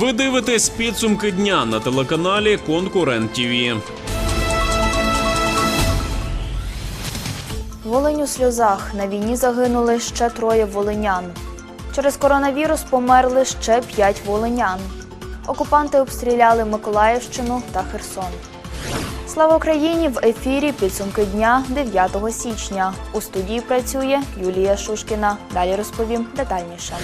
Ви дивитесь підсумки дня на телеканалі Конкурент ТІВІ. Волинь у сльозах. На війні загинули ще троє волинян. Через коронавірус померли ще п'ять волинян. Окупанти обстріляли Миколаївщину та Херсон. Слава Україні! В ефірі підсумки дня 9 січня. У студії працює Юлія Шушкіна. Далі розповім детальніше.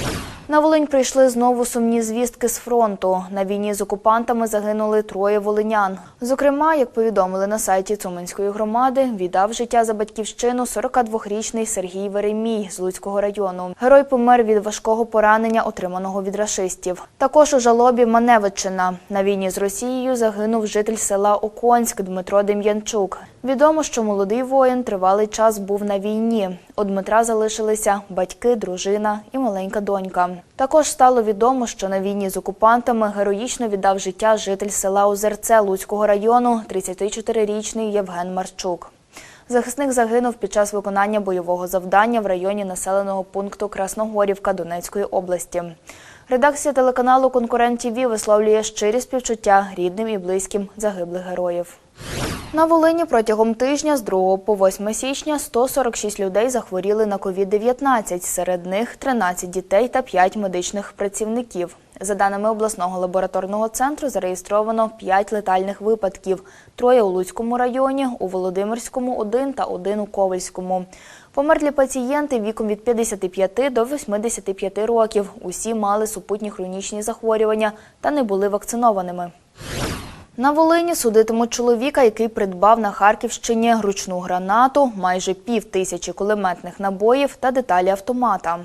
На Волинь прийшли знову сумні звістки з фронту. На війні з окупантами загинули троє волинян. Зокрема, як повідомили на сайті Цуманської громади, віддав життя за батьківщину 42-річний Сергій Веремій з Луцького району. Герой помер від важкого поранення, отриманого від рашистів. Також у жалобі Маневичина. На війні з Росією загинув житель села Оконськ Дмитро Дем'янчук. Відомо, що молодий воїн тривалий час був на війні. У Дмитра залишилися батьки, дружина і маленька донька. Також стало відомо, що на війні з окупантами героїчно віддав життя житель села Озерце Луцького району 34-річний Євген Марчук. Захисник загинув під час виконання бойового завдання в районі населеного пункту Красногорівка Донецької області. Редакція телеканалу Конкурент ТІВІ висловлює щирі співчуття рідним і близьким загиблих героїв. На Волині протягом тижня з 2 по 8 січня 146 людей захворіли на COVID-19, серед них 13 дітей та 5 медичних працівників. За даними обласного лабораторного центру, зареєстровано 5 летальних випадків: троє у Луцькому районі, у Володимирському – один та один у Ковальському. Померлі пацієнти віком від 55 до 85 років. Усі мали супутні хронічні захворювання та не були вакцинованими. На Волині судитимуть чоловіка, який придбав на Харківщині ручну гранату, майже пів тисячі кулеметних набоїв та деталі автомата.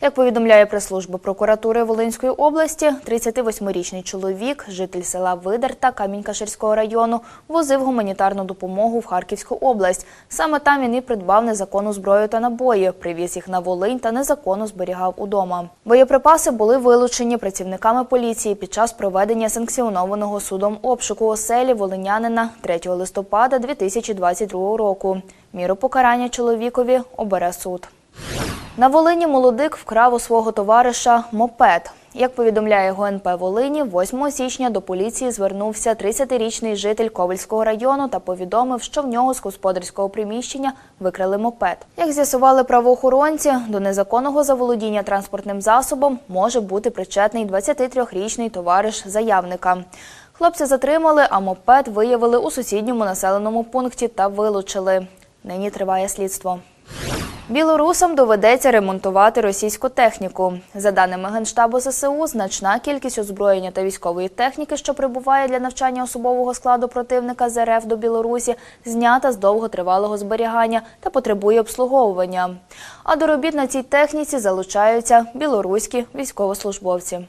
Як повідомляє прес-служба прокуратури Волинської області, 38-річний чоловік, житель села Видерта Камінь-Каширського району, возив гуманітарну допомогу в Харківську область. Саме там він і придбав незаконну зброю та набої, привіз їх на Волинь та незаконно зберігав удома. Боєприпаси були вилучені працівниками поліції під час проведення санкціонованого судом обшуку оселі волинянина 3 листопада 2022 року. Міру покарання чоловікові обере суд. На Волині молодик вкрав у свого товариша мопед. Як повідомляє ГУНП Волині, 8 січня до поліції звернувся 30-річний житель Ковальського району та повідомив, що в нього з господарського приміщення викрали мопед. Як з'ясували правоохоронці, до незаконного заволодіння транспортним засобом може бути причетний 23-річний товариш заявника. Хлопця затримали, а мопед виявили у сусідньому населеному пункті та вилучили. Нині триває слідство. Білорусам доведеться ремонтувати російську техніку. За даними Генштабу ЗСУ, значна кількість озброєння та військової техніки, що прибуває для навчання особового складу противника з РФ до Білорусі, знята з довготривалого зберігання та потребує обслуговування. А до робіт на цій техніці залучаються білоруські військовослужбовці.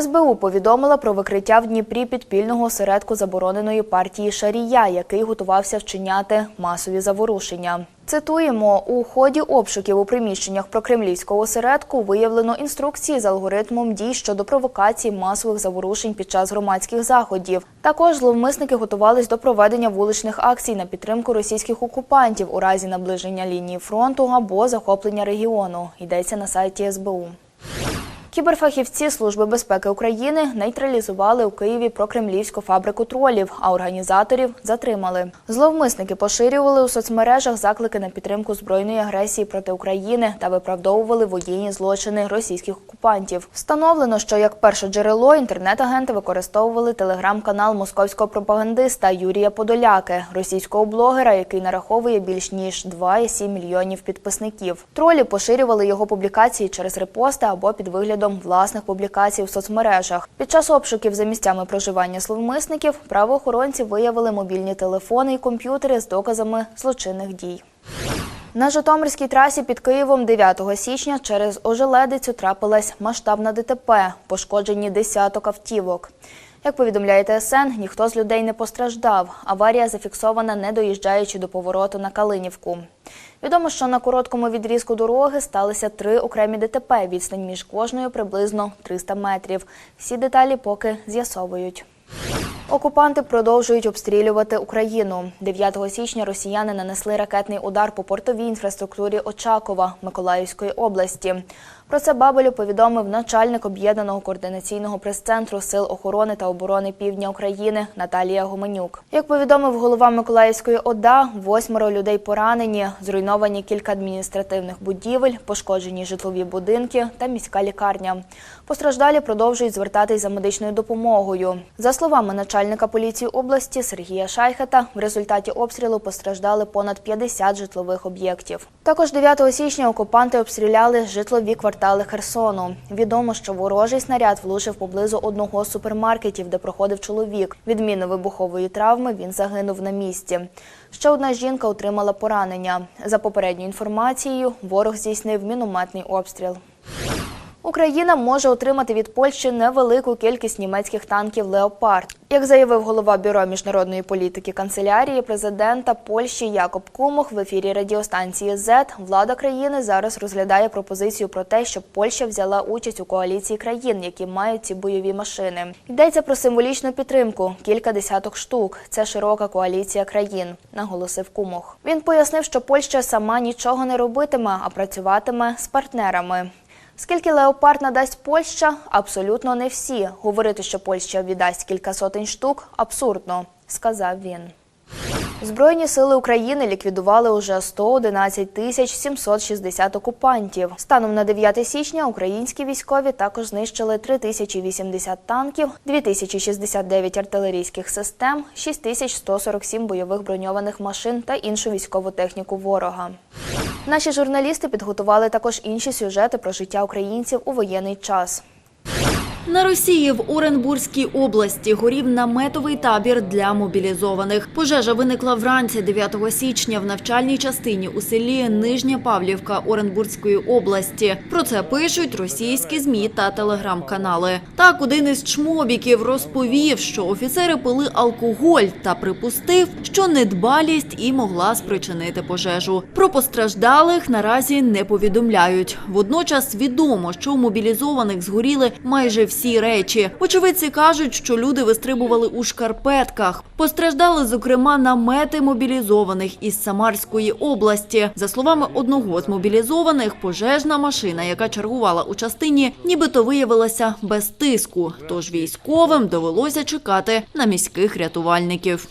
СБУ повідомила про викриття в Дніпрі підпільного осередку забороненої партії Шарія, який готувався вчиняти масові заворушення. Цитуємо, у ході обшуків у приміщеннях прокремлівського осередку виявлено інструкції з алгоритмом дій щодо провокації масових заворушень під час громадських заходів. Також зловмисники готувались до проведення вуличних акцій на підтримку російських окупантів у разі наближення лінії фронту або захоплення регіону. Йдеться на сайті СБУ. Кіберфахівці Служби безпеки України нейтралізували у Києві прокремлівську фабрику тролів, а організаторів затримали. Зловмисники поширювали у соцмережах заклики на підтримку збройної агресії проти України та виправдовували воєнні злочини російських окупантів. Встановлено, що як перше джерело інтернет-агенти використовували телеграм-канал московського пропагандиста Юрія Подоляки, російського блогера, який нараховує більш ніж 2,7 мільйонів підписників. Тролі поширювали його публікації через репости або під виглядом власних публікацій в соцмережах. Під час обшуків за місцями проживання словмисників правоохоронці виявили мобільні телефони і комп'ютери з доказами злочинних дій. На Житомирській трасі під Києвом 9 січня через ожеледицю трапилась масштабна ДТП, пошкоджені десяток автівок. Як повідомляє ТСН, ніхто з людей не постраждав. Аварія зафіксована, не доїжджаючи до повороту на Калинівку. Відомо, що на короткому відрізку дороги сталися три окремі ДТП. Відстань між кожною приблизно 300 метрів. Всі деталі поки з'ясовують. Окупанти продовжують обстрілювати Україну. 9 січня росіяни нанесли ракетний удар по портовій інфраструктурі Очакова Миколаївської області. Про це Бабелю повідомив начальник об'єднаного координаційного прес-центру Сил охорони та оборони Півдня України Наталія Гуменюк. Як повідомив голова Миколаївської ОДА, восьмеро людей поранені, зруйновані кілька адміністративних будівель, пошкоджені житлові будинки та міська лікарня. Постраждалі продовжують звертатись за медичною допомогою. За словами начальника поліції області Сергія Шайхета, в результаті обстрілу постраждали понад 50 житлових об'єктів. Також 9 січня окупанти обстріляли житлові квартали Херсону. Відомо, що ворожий снаряд влучив поблизу одного з супермаркетів, де проходив чоловік. Від мінно-вибухової травми він загинув на місці. Ще одна жінка отримала поранення. За попередньою інформацією, ворог здійснив мінометний обстріл. Україна може отримати від Польщі невелику кількість німецьких танків Леопард. Як заявив голова бюро міжнародної політики канцелярії президента Польщі Якоб Кумох в ефірі радіостанції Z, влада країни зараз розглядає пропозицію про те, щоб Польща взяла участь у коаліції країн, які мають ці бойові машини. Йдеться про символічну підтримку кілька десяток штук. Це широка коаліція країн, наголосив Кумох. Він пояснив, що Польща сама нічого не робитиме, а працюватиме з партнерами. Скільки леопард надасть Польща? Абсолютно не всі. Говорити, що Польща віддасть кілька сотень штук, абсурдно, сказав він. Збройні сили України ліквідували уже 111 тисяч 760 окупантів. Станом на 9 січня українські військові також знищили 3080 танків, 2069 артилерійських систем, 6147 бойових броньованих машин та іншу військову техніку ворога. Наші журналісти підготували також інші сюжети про життя українців у воєнний час. На Росії в Оренбурзькій області горів наметовий табір для мобілізованих. Пожежа виникла вранці 9 січня в навчальній частині у селі Нижня Павлівка Оренбурзької області. Про це пишуть російські змі та телеграм-канали. Так, один із чмобіків розповів, що офіцери пили алкоголь та припустив, що недбалість і могла спричинити пожежу. Про постраждалих наразі не повідомляють. Водночас відомо, що мобілізованих згоріли майже всі речі. Очевидці кажуть, що люди вистрибували у шкарпетках. Постраждали, зокрема, намети мобілізованих із Самарської області. За словами одного з мобілізованих, пожежна машина, яка чергувала у частині, нібито виявилася без тиску. Тож військовим довелося чекати на міських рятувальників.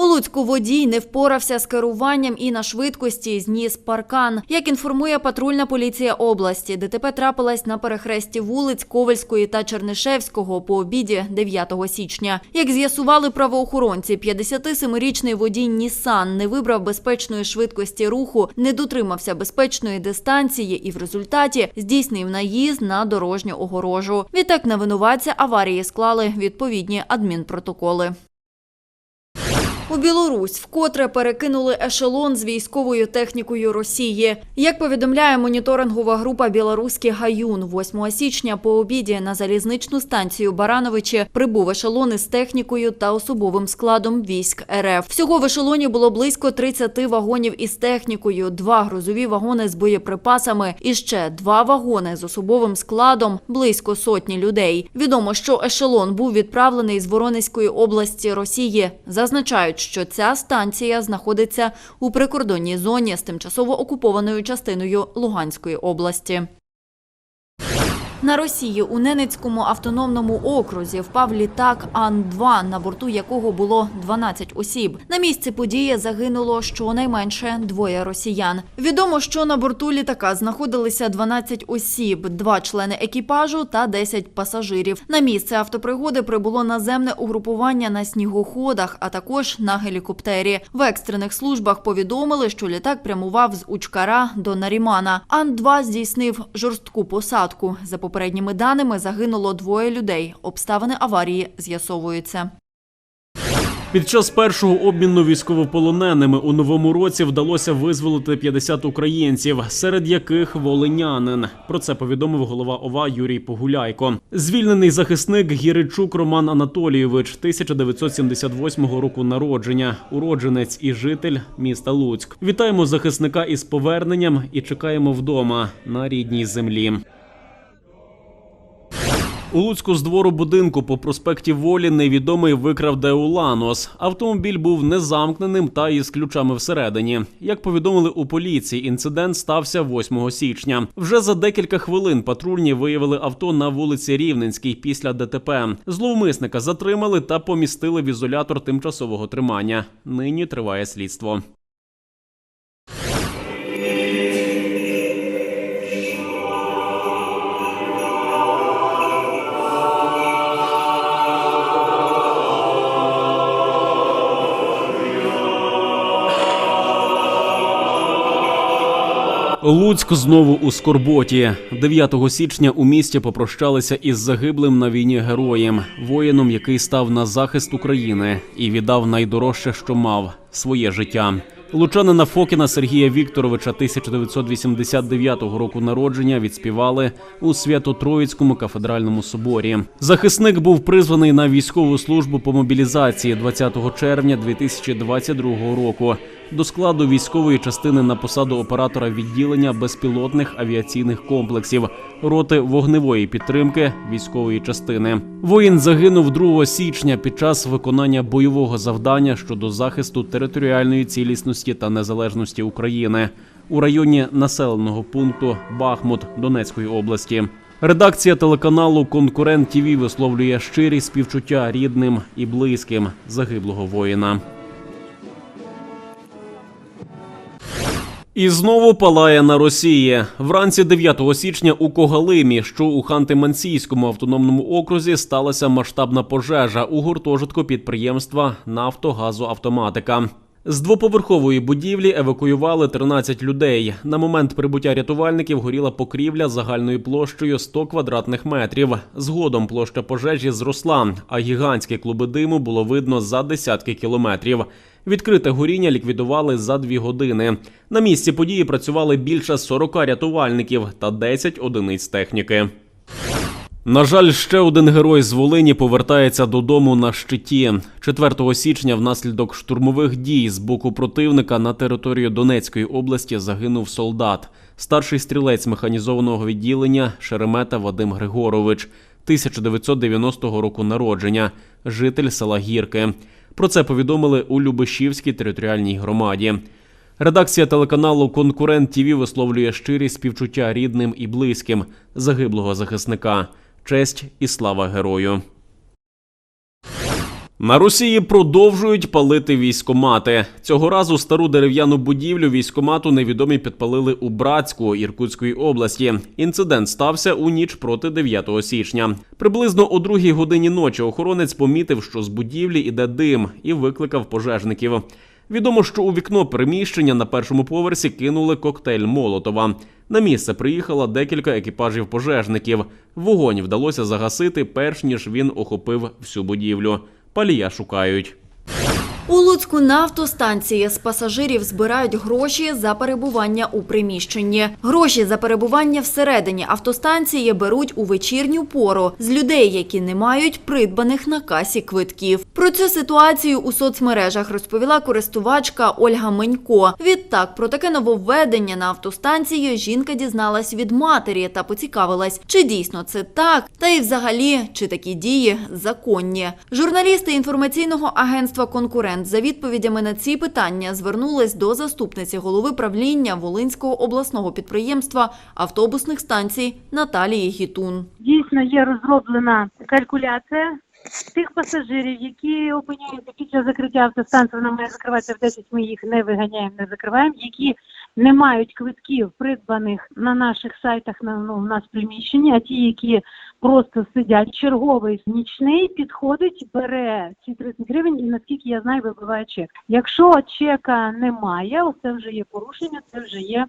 У Луцьку водій не впорався з керуванням і на швидкості зніс паркан. Як інформує патрульна поліція області, ДТП трапилась на перехресті вулиць Ковальської та Чернишевського по обіді 9 січня. Як з'ясували правоохоронці, 57-річний водій Нісан не вибрав безпечної швидкості руху, не дотримався безпечної дистанції і в результаті здійснив наїзд на дорожню огорожу. Відтак на винуватця аварії склали відповідні адмінпротоколи. У Білорусь вкотре перекинули ешелон з військовою технікою Росії. Як повідомляє моніторингова група Білоруський Гаюн, 8 січня по обіді на залізничну станцію Барановичі прибув ешелон із технікою та особовим складом військ РФ. Всього в ешелоні було близько 30 вагонів із технікою, два грузові вагони з боєприпасами і ще два вагони з особовим складом, близько сотні людей. Відомо, що ешелон був відправлений з Воронезької області Росії. Зазначають, що ця станція знаходиться у прикордонній зоні з тимчасово окупованою частиною Луганської області. На Росії у Ненецькому автономному окрузі впав літак Ан-2, на борту якого було 12 осіб. На місці події загинуло щонайменше двоє росіян. Відомо, що на борту літака знаходилися 12 осіб, два члени екіпажу та 10 пасажирів. На місце автопригоди прибуло наземне угрупування на снігоходах, а також на гелікоптері. В екстрених службах повідомили, що літак прямував з Учкара до Нарімана. Ан-2 здійснив жорстку посадку. Попередніми даними загинуло двоє людей. Обставини аварії з'ясовуються. Під час першого обміну військовополоненими у новому році вдалося визволити 50 українців, серед яких волинянин. Про це повідомив голова ОВА Юрій Погуляйко. Звільнений захисник Гіричук Роман Анатолійович, 1978 року народження, уродженець і житель міста Луцьк. Вітаємо захисника із поверненням і чекаємо вдома на рідній землі. У Луцьку з двору будинку по проспекті Волі невідомий викрав Деуланос. Автомобіль був незамкненим та із ключами всередині. Як повідомили у поліції, інцидент стався 8 січня. Вже за декілька хвилин патрульні виявили авто на вулиці Рівненській після ДТП. Зловмисника затримали та помістили в ізолятор тимчасового тримання. Нині триває слідство. Луцьк знову у скорботі. 9 січня у місті попрощалися із загиблим на війні героєм, воїном, який став на захист України і віддав найдорожче, що мав своє життя. Лучанина Фокіна Сергія Вікторовича 1989 року народження відспівали у Свято-Троїцькому кафедральному соборі. Захисник був призваний на військову службу по мобілізації 20 червня 2022 року до складу військової частини на посаду оператора відділення безпілотних авіаційних комплексів роти вогневої підтримки військової частини. Воїн загинув 2 січня під час виконання бойового завдання щодо захисту територіальної цілісності та незалежності України у районі населеного пункту Бахмут Донецької області. Редакція телеканалу Конкурент ТІВІ висловлює щирі співчуття рідним і близьким загиблого воїна. І знову палає на Росії. Вранці 9 січня у Когалимі, що у Ханти-Мансійському автономному окрузі, сталася масштабна пожежа у гуртожитку підприємства Нафтогазоавтоматика. З двоповерхової будівлі евакуювали 13 людей. На момент прибуття рятувальників горіла покрівля загальною площею 100 квадратних метрів. Згодом площа пожежі зросла, а гігантські клуби диму було видно за десятки кілометрів. Відкрите горіння ліквідували за дві години. На місці події працювали більше 40 рятувальників та 10 одиниць техніки. На жаль, ще один герой з Волині повертається додому на щиті. 4 січня внаслідок штурмових дій з боку противника на територію Донецької області загинув солдат, старший стрілець механізованого відділення Шеремета Вадим Григорович, 1990 року народження, житель села Гірки. Про це повідомили у Любешівській територіальній громаді. Редакція телеканалу Конкурент ТІВІ висловлює щирі співчуття рідним і близьким загиблого захисника. Честь і слава герою. На Росії продовжують палити військомати. Цього разу стару дерев'яну будівлю військомату невідомі підпалили у Братську Іркутської області. Інцидент стався у ніч проти 9 січня. Приблизно о другій годині ночі охоронець помітив, що з будівлі іде дим, і викликав пожежників. Відомо, що у вікно приміщення на першому поверсі кинули коктейль Молотова. На місце приїхало декілька екіпажів пожежників. Вогонь вдалося загасити, перш ніж він охопив всю будівлю. Палія шукають. У Луцьку на автостанції з пасажирів збирають гроші за перебування у приміщенні. Гроші за перебування всередині автостанції беруть у вечірню пору з людей, які не мають придбаних на касі квитків. Про цю ситуацію у соцмережах розповіла користувачка Ольга Менько. Відтак про таке нововведення на автостанції жінка дізналась від матері та поцікавилась, чи дійсно це так, та й взагалі чи такі дії законні. Журналісти інформаційного агентства Конкурент за відповідями на ці питання звернулась до заступниці голови правління Волинського обласного підприємства автобусних станцій Наталії Гітун. дійсно є розроблена калькуляція тих пасажирів, які опиняються час закриття автостанції, вона має закриватися в 10, ми їх не виганяємо, не закриваємо, які не мають квитків, придбаних на наших сайтах на ну, у нас приміщення, а ті, які просто сидять, черговий нічний підходить, бере ці 30 гривень і наскільки я знаю, вибиває чек. Якщо чека немає, це вже є порушення, це вже є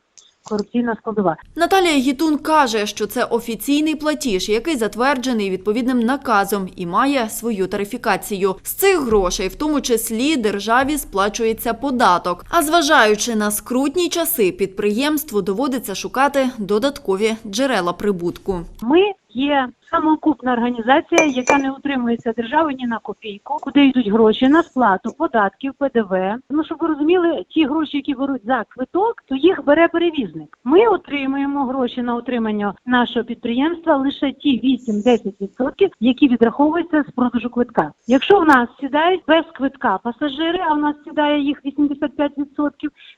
корупційна складова. Наталія Гітун каже, що це офіційний платіж, який затверджений відповідним наказом і має свою тарифікацію. З цих грошей, в тому числі, державі сплачується податок. А зважаючи на скрутні часи, підприємству доводиться шукати додаткові джерела прибутку. Ми є самоокупна організація, яка не утримується державою ні на копійку, куди йдуть гроші на сплату податків, ПДВ. Ну щоб ви розуміли, ті гроші, які беруть за квиток, то їх бере перевізник. Ми отримуємо гроші на утримання нашого підприємства лише ті 8-10%, які відраховуються з продажу квитка. Якщо в нас сідають без квитка пасажири, а в нас сідає їх 85%,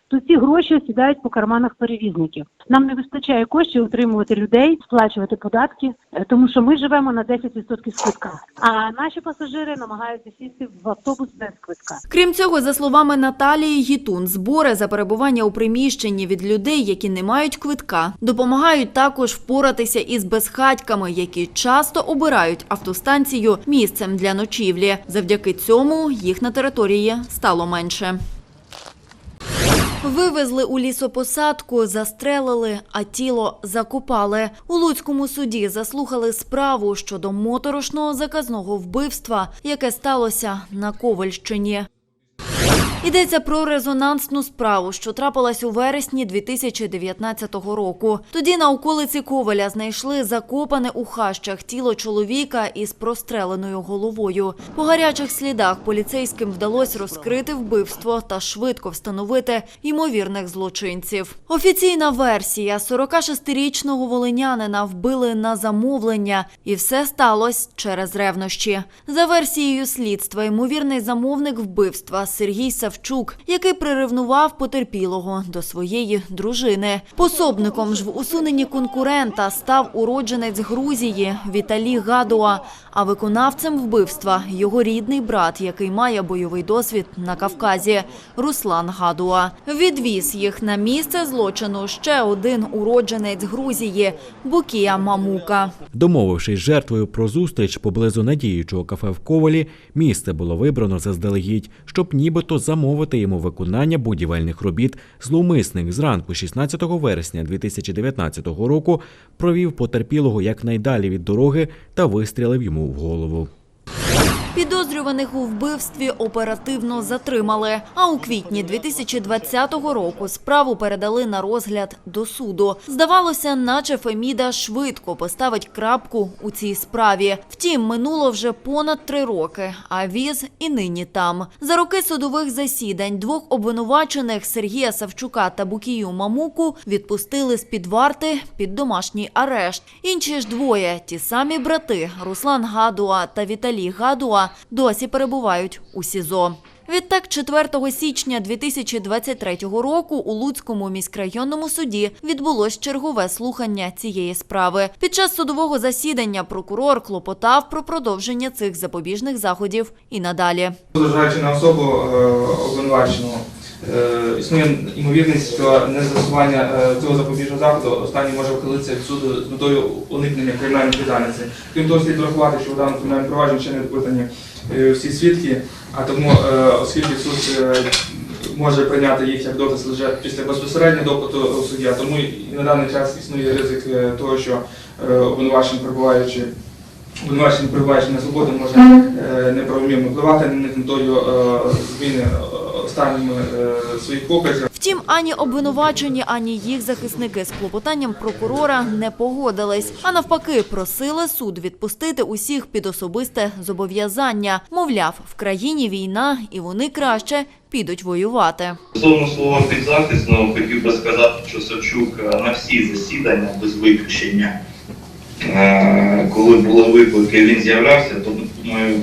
то ці гроші сідають по карманах перевізників. Нам не вистачає коштів утримувати людей, сплачувати податки, е, тому що ми живемо на 10% з квитка. А наші пасажири намагаються сісти в автобус без квитка. Крім цього, за словами Наталії Гітун, збори за перебування у приміщенні від людей, які не мають квитка, допомагають також впоратися із безхатьками, які часто обирають автостанцію місцем для ночівлі. Завдяки цьому їх на території стало менше. Вивезли у лісопосадку, застрелили, а тіло закопали. У Луцькому суді заслухали справу щодо моторошного заказного вбивства, яке сталося на Ковальщині. Йдеться про резонансну справу, що трапилась у вересні 2019 року. Тоді на околиці Коваля знайшли закопане у хащах тіло чоловіка із простреленою головою. По гарячих слідах поліцейським вдалося розкрити вбивство та швидко встановити ймовірних злочинців. Офіційна версія 46-річного волинянина вбили на замовлення, і все сталося через ревнощі. За версією слідства, ймовірний замовник вбивства Сергій Савчук, який приревнував потерпілого до своєї дружини. Пособником ж в усуненні конкурента став уродженець Грузії Віталій Гадуа, а виконавцем вбивства його рідний брат, який має бойовий досвід на Кавказі, Руслан Гадуа. Відвіз їх на місце злочину ще один уродженець Грузії Букія Мамука. Домовившись з жертвою про зустріч поблизу надіючого кафе в Ковалі, місце було вибрано заздалегідь, щоб нібито замовити йому виконання будівельних робіт. Зловмисник зранку 16 вересня 2019 року провів потерпілого якнайдалі від дороги та вистрілив йому в голову. Підозрюваних у вбивстві оперативно затримали. А у квітні 2020 року справу передали на розгляд до суду. Здавалося, наче Феміда швидко поставить крапку у цій справі. Втім, минуло вже понад три роки, а віз і нині там. За роки судових засідань двох обвинувачених Сергія Савчука та Букію Мамуку відпустили з під варти під домашній арешт. Інші ж двоє, ті самі брати Руслан Гадуа та Віталій Гадуа, досі перебувають у СІЗО. Відтак, 4 січня 2023 року у Луцькому міськрайонному суді відбулось чергове слухання цієї справи. Під час судового засідання прокурор клопотав про продовження цих запобіжних заходів і надалі. Зважаючи на особу е, обвинуваченого, існує ймовірність, що незастосування е, цього запобіжного заходу останній може вхилитися від суду з метою уникнення кримінальної відповідальності. Крім того, слід врахувати, що у даному кримінальному провадженні ще не допитані е, всі свідки, а тому, е, оскільки суд е, може прийняти їх як доказ лише після безпосереднього допиту а тому і на даний час існує ризик е, того, що е, обвинувачений перебуваючи обвинувачений перебуваючи на свободі може е, неправомірно впливати на них метою е, зміни е, останніми своїх показів. Втім, ані обвинувачені, ані їх захисники з клопотанням прокурора не погодились, а навпаки, просили суд відпустити усіх під особисте зобов'язання. Мовляв, в країні війна, і вони краще підуть воювати. Стосовно слова підзахисного, хотів би сказати, що Савчук на всі засідання без виключення, коли були виклики, він з'являвся, то думаю,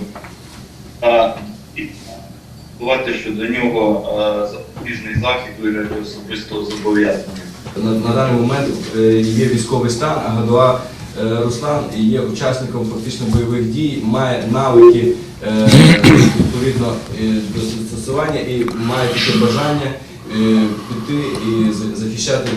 бувати, що до нього запобіжний захід вигляді особистого зобов'язання. На, на даний момент е, є військовий стан, а Гадуа е, Руслан є учасником фактично бойових дій, має навики е, відповідно до застосування і має таке бажання піти і захищати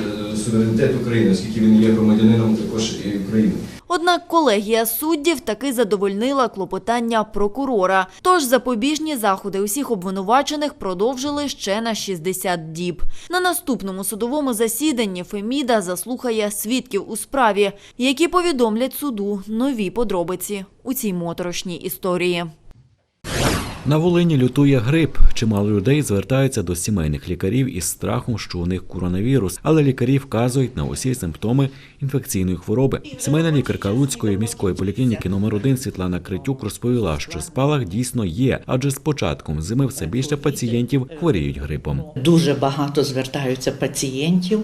суверенітет України, оскільки він є громадянином також і України. Однак колегія суддів таки задовольнила клопотання прокурора. Тож запобіжні заходи усіх обвинувачених продовжили ще на 60 діб. На наступному судовому засіданні Феміда заслухає свідків у справі, які повідомлять суду нові подробиці у цій моторошній історії. На Волині лютує грип. Чимало людей звертаються до сімейних лікарів із страхом, що у них коронавірус, але лікарі вказують на усі симптоми інфекційної хвороби. Сімейна лікарка Луцької міської поліклініки номер 1 Світлана Критюк розповіла, що спалах дійсно є, адже з початком зими все більше пацієнтів хворіють грипом. Дуже багато звертаються пацієнтів,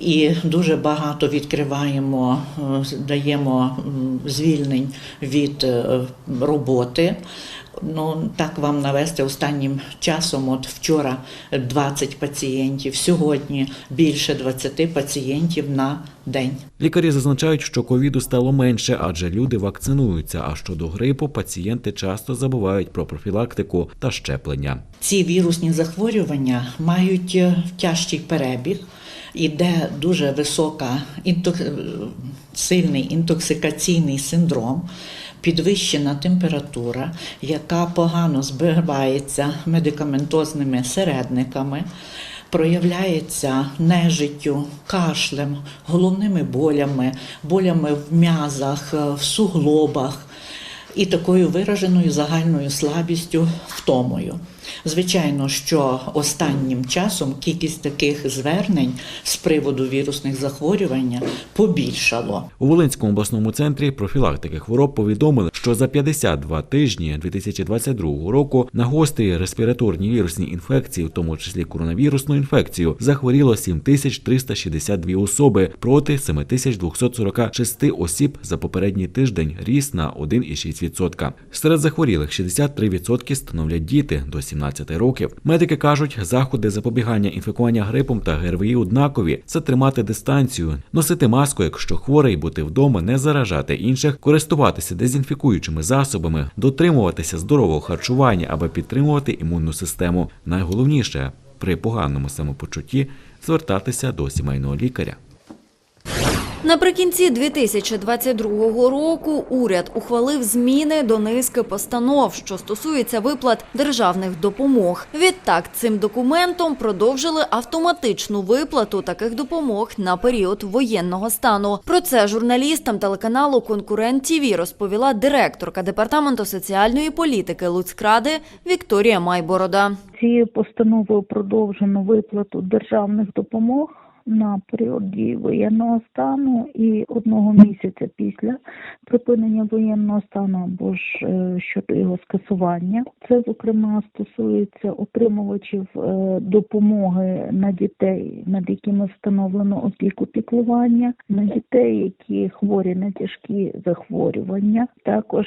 і дуже багато відкриваємо, е, даємо звільнень від е, роботи. Ну так вам навести останнім часом. От вчора 20 пацієнтів, сьогодні більше 20 пацієнтів на день. Лікарі зазначають, що ковіду стало менше, адже люди вакцинуються. А щодо грипу, пацієнти часто забувають про профілактику та щеплення. Ці вірусні захворювання мають е, тяжкий перебіг, іде дуже висока е, сильний інтоксикаційний синдром, підвищена температура, яка погано збивається медикаментозними середниками. Проявляється нежиттю, кашлем, головними болями, болями в м'язах, е, в суглобах і такою вираженою загальною слабістю, втомою. Звичайно, що останнім часом кількість таких звернень з приводу вірусних захворювань побільшало. У Волинському обласному центрі профілактики хвороб повідомили, що за 52 тижні 2022 року на гострі респіраторні вірусні інфекції, в тому числі коронавірусну інфекцію, захворіло 7362 особи проти 7246 осіб за попередній тиждень, ріс на 1,6%. Серед захворілих 63% становлять діти до 17 років. Медики кажуть, заходи запобігання інфікування грипом та ГРВІ однакові це тримати дистанцію, носити маску, якщо хворий, бути вдома, не заражати інших, користуватися дезінфікуючими засобами, дотримуватися здорового харчування, аби підтримувати імунну систему. Найголовніше при поганому самопочутті звертатися до сімейного лікаря. Наприкінці 2022 року уряд ухвалив зміни до низки постанов, що стосуються виплат державних допомог. Відтак, цим документом продовжили автоматичну виплату таких допомог на період воєнного стану. Про це журналістам телеканалу Конкурент ТІВІ розповіла директорка департаменту соціальної політики Луцькради Вікторія Майборода. Цією постановою продовжено виплату державних допомог на період дії воєнного стану і одного місяця після припинення воєнного стану або ж е, щодо його скасування. Це зокрема стосується отримувачів е, допомоги на дітей, над якими встановлено опіку піклування, на дітей, які хворі на тяжкі захворювання, також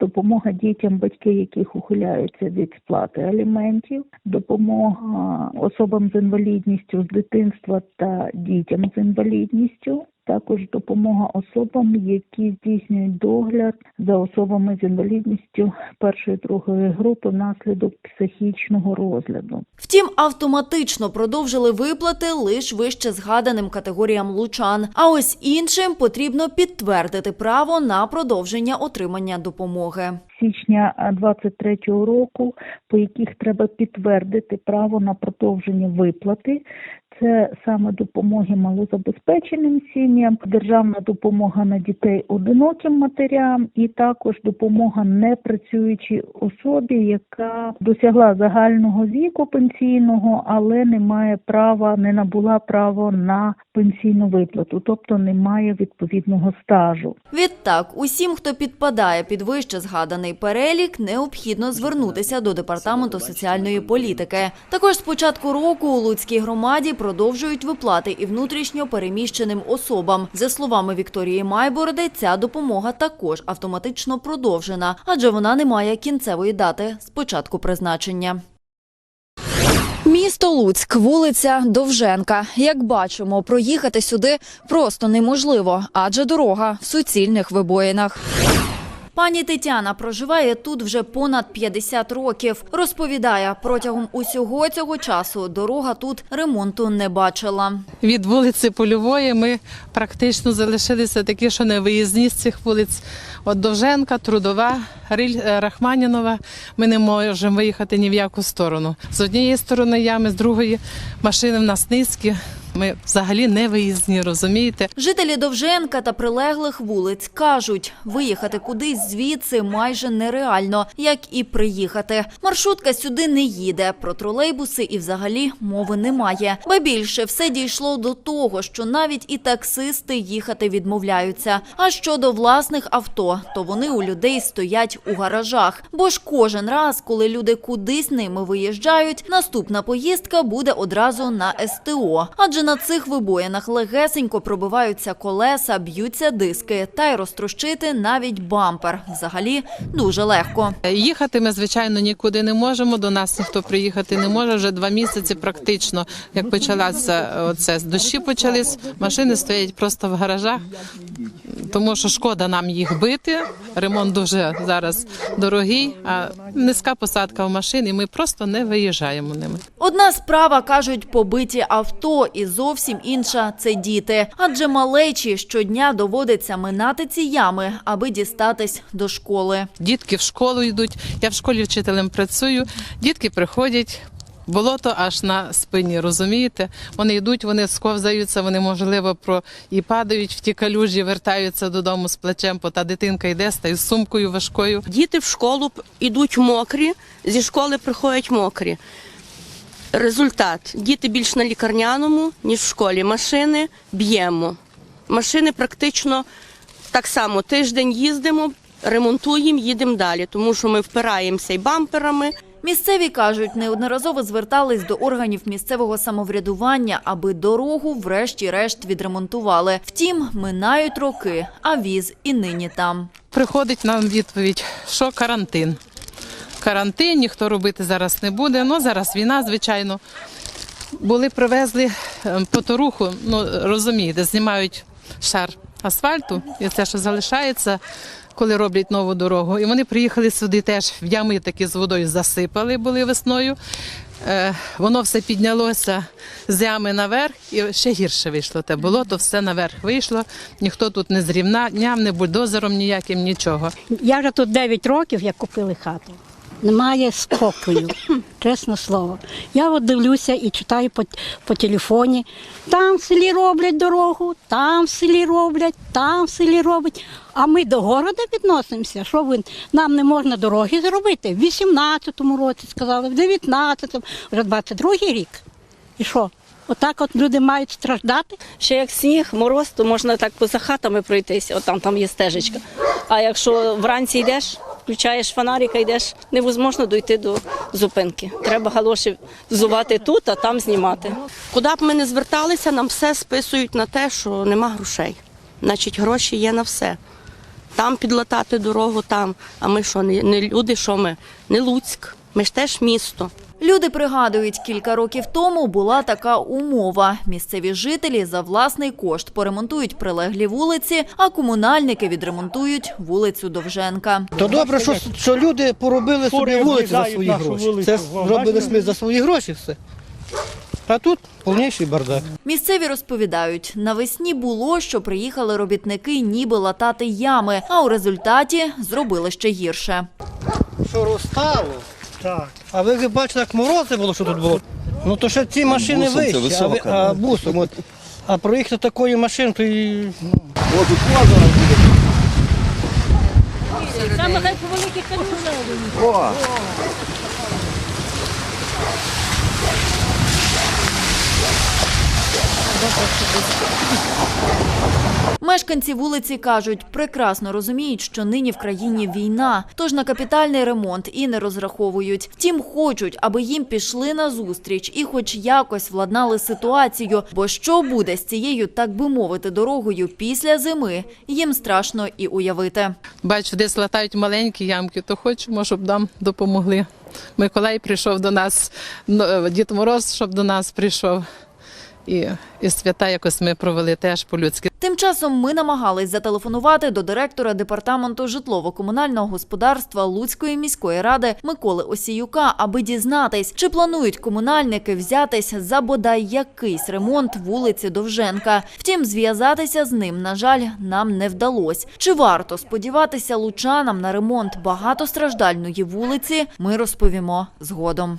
допомога дітям, батьки яких ухиляються від сплати аліментів, допомога особам з інвалідністю з дитинства та дітям з інвалідністю. Також допомога особам, які здійснюють догляд за особами з інвалідністю першої другої групи внаслідок психічного розгляду. Втім, автоматично продовжили виплати лише вище згаданим категоріям лучан. А ось іншим потрібно підтвердити право на продовження отримання допомоги. січня 23 року, по яких треба підтвердити право на продовження виплати. Це саме допомоги малозабезпеченим сім'ям, державна допомога на дітей одиноким матерям, і також допомога непрацюючій особі, яка досягла загального віку пенсійного, але не має права, не набула право на пенсійну виплату, тобто не має відповідного стажу. Відтак, усім, хто підпадає під вище згаданий перелік, необхідно звернутися до департаменту соціальної політики. Також з початку року у Луцькій громаді продовжують виплати і внутрішньо переміщеним особам. За словами Вікторії Майбороди, ця допомога також автоматично продовжена, адже вона не має кінцевої дати з початку призначення. Місто Луцьк, вулиця Довженка. Як бачимо, проїхати сюди просто неможливо, адже дорога в суцільних вибоїнах. Пані Тетяна проживає тут вже понад 50 років. Розповідає, протягом усього цього часу дорога тут ремонту не бачила. від вулиці Польової ми практично залишилися такі, що не виїзні з цих вулиць. От Довженка, Трудова, Риль, е, Рахманінова. Ми не можемо виїхати ні в яку сторону. З однієї сторони ями, з другої машини в нас низькі. Ми взагалі не виїзні, розумієте? Жителі Довженка та прилеглих вулиць кажуть, виїхати кудись звідси майже нереально, як і приїхати. Маршрутка сюди не їде. Про тролейбуси і взагалі мови немає. Ба більше все дійшло до того, що навіть і таксисти їхати відмовляються. А щодо власних авто, то вони у людей стоять у гаражах. Бо ж кожен раз, коли люди кудись ними виїжджають, наступна поїздка буде одразу на СТО. Адже на цих вибоїнах легесенько пробиваються колеса, б'ються диски, та й розтрощити навіть бампер. Взагалі дуже легко. Їхати ми, звичайно, нікуди не можемо. До нас ніхто приїхати не може. Вже два місяці практично, як почалася оце дощі почались, машини стоять просто в гаражах, тому що шкода нам їх бити. Ремонт дуже зараз дорогий, а низька посадка в машині. Ми просто не виїжджаємо ними. Одна справа кажуть побиті авто, і зовсім інша це діти. Адже малечі щодня доводиться минати ці ями, аби дістатись до школи. Дітки в школу йдуть. Я в школі вчителем працюю. Дітки приходять. Болото аж на спині, розумієте? Вони йдуть, вони сковзаються, вони можливо про і падають в ті калюжі, вертаються додому з плечем, бо та дитинка йде з сумкою важкою. Діти в школу йдуть мокрі, зі школи приходять мокрі. Результат: діти більш на лікарняному, ніж в школі. Машини б'ємо. Машини практично так само тиждень їздимо, ремонтуємо, їдемо далі, тому що ми впираємося й бамперами. Місцеві кажуть, неодноразово звертались до органів місцевого самоврядування, аби дорогу врешті-решт відремонтували. Втім, минають роки, а віз і нині там. Приходить нам відповідь, що карантин. Карантин ніхто робити зараз не буде. Ну зараз війна, звичайно. Були привезли е, поторуху, ну розумієте, знімають шар асфальту, і це що залишається, коли роблять нову дорогу. І вони приїхали сюди теж в ями такі з водою засипали, були весною. Е, воно все піднялося з ями наверх, і ще гірше вийшло те болото, все наверх вийшло. Ніхто тут не зрівняв, не бульдозером ніяким, нічого. Я вже тут 9 років, як купили хату. Немає спокою, чесне слово. Я от дивлюся і читаю по, по телефоні. Там в селі роблять дорогу, там в селі роблять, там в селі роблять. А ми до города відносимося. Що ви нам не можна дороги зробити? В 18-му році сказали, в 19-му, вже 22-й рік. І що? Отак от люди мають страждати. Ще як сніг, мороз, то можна так поза хатами пройтися, от там, там є стежечка. А якщо вранці йдеш, включаєш фонарика, йдеш, невозможно дойти до зупинки. Треба галоші взувати тут, а там знімати. Куди б ми не зверталися, нам все списують на те, що нема грошей. Значить, гроші є на все. Там підлатати дорогу, там. А ми що, не люди, що ми? Не Луцьк. Ми ж теж місто. Люди пригадують, кілька років тому була така умова. Місцеві жителі за власний кошт поремонтують прилеглі вулиці, а комунальники відремонтують вулицю Довженка. То добре, що, що люди поробили собі вулиці за свої гроші. Це зробили ми за свої гроші все. А тут повніший бардак. Місцеві розповідають, навесні було, що приїхали робітники ніби латати ями, а у результаті зробили ще гірше. Що розстало? Так. А ви бачите, як морози було, що тут було? Ну то ще ці машини Бусом це вищі, а, ви- високо, а да. бусом. От. А проїхати такою машиною, то і Мешканці вулиці кажуть, прекрасно розуміють, що нині в країні війна, тож на капітальний ремонт і не розраховують. Втім, хочуть, аби їм пішли на зустріч і, хоч якось, владнали ситуацію. Бо що буде з цією, так би мовити, дорогою після зими, їм страшно і уявити. Бачу, десь латають маленькі ямки, то хочемо, щоб нам допомогли. Миколай прийшов до нас, Дід Мороз, щоб до нас прийшов. І, і свята якось ми провели теж по-людськи. Тим часом ми намагались зателефонувати до директора департаменту житлово-комунального господарства Луцької міської ради Миколи Осіюка, аби дізнатись, чи планують комунальники взятись за бодай якийсь ремонт вулиці Довженка. Втім, зв'язатися з ним, на жаль, нам не вдалось. Чи варто сподіватися лучанам на ремонт багатостраждальної вулиці? Ми розповімо згодом.